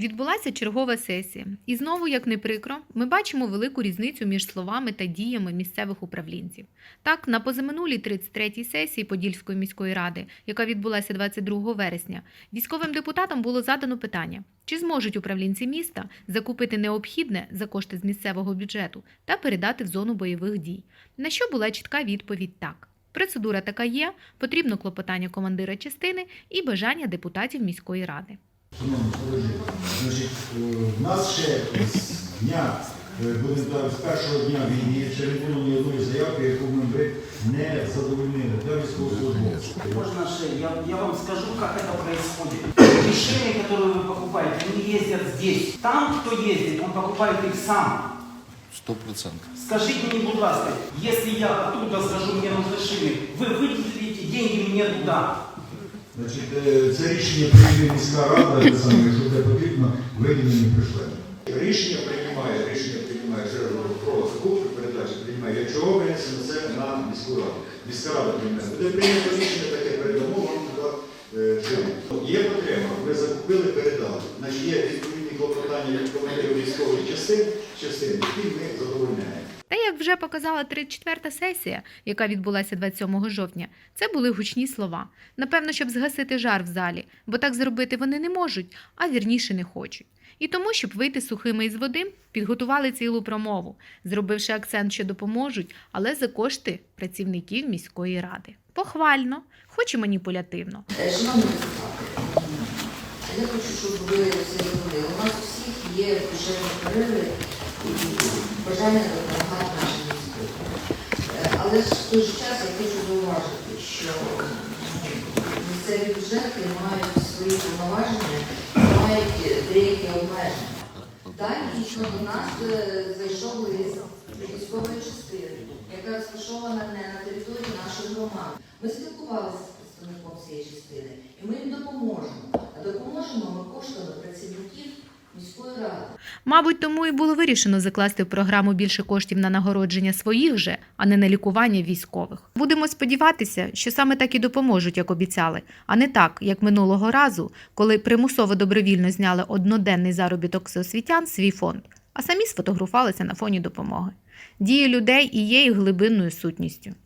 Відбулася чергова сесія, і знову, як не прикро, ми бачимо велику різницю між словами та діями місцевих управлінців. Так, на позаминулій 33-й сесії Подільської міської ради, яка відбулася 22 вересня, військовим депутатам було задано питання: чи зможуть управлінці міста закупити необхідне за кошти з місцевого бюджету та передати в зону бойових дій? На що була чітка відповідь так. Процедура така є, потрібно клопотання командира частини і бажання депутатів міської ради. Шановні колеги, значить, е, в нас ще з дня, е, будемо так, з першого дня війни ще не було ні одної заявки, яку ми би не задовольнили для військовослужбовців. Можно же, я, я вам скажу, как это происходит. Решения, которые вы покупаете, они ездят здесь. Там, кто ездит, он покупает их сам. Сто процентов. Скажите мне, будь ласка, если я оттуда скажу, мне нужны шины, вы выделите деньги мне туда. Значить, е, це рішення прийме міська рада, якщо де потрібно, виділені прийшли. Рішення приймає, рішення приймає вже про закупку передачі приймає. Чого винесено це на міську раду? Міська рада приймає. Буде прийнято рішення таке передамо вам туди. Є потреба, ви закупили, передали. Значить, є відповідні клопотання від командирів військових частин, частин, які ми задовольняємо. Вже показала 34-та сесія, яка відбулася 27 жовтня, це були гучні слова. Напевно, щоб згасити жар в залі, бо так зробити вони не можуть, а вірніше не хочуть. І тому, щоб вийти сухими із води, підготували цілу промову, зробивши акцент, що допоможуть, але за кошти працівників міської ради. Похвально, хоч і маніпулятивно. Е, Шановні я хочу, щоб ви все зробили. У нас у всіх є душевні перерви і бажання допомагати Але ж в той же час я хочу зауважити, що місцеві бюджети мають свої повноваження, мають деякі обмеження. Так, дійсно до нас е, зайшов лист військової частини, яка розташована не на території нашої громади. Ми спілкувалися з представником цієї частини, і ми їм допоможемо. А допоможемо ми коштами працівників міської ради. Мабуть, тому і було вирішено закласти в програму більше коштів на нагородження своїх же, а не на лікування військових. Будемо сподіватися, що саме так і допоможуть, як обіцяли, а не так, як минулого разу, коли примусово добровільно зняли одноденний заробіток з освітян свій фонд, а самі сфотографувалися на фоні допомоги. Дії людей і є їх глибинною сутністю.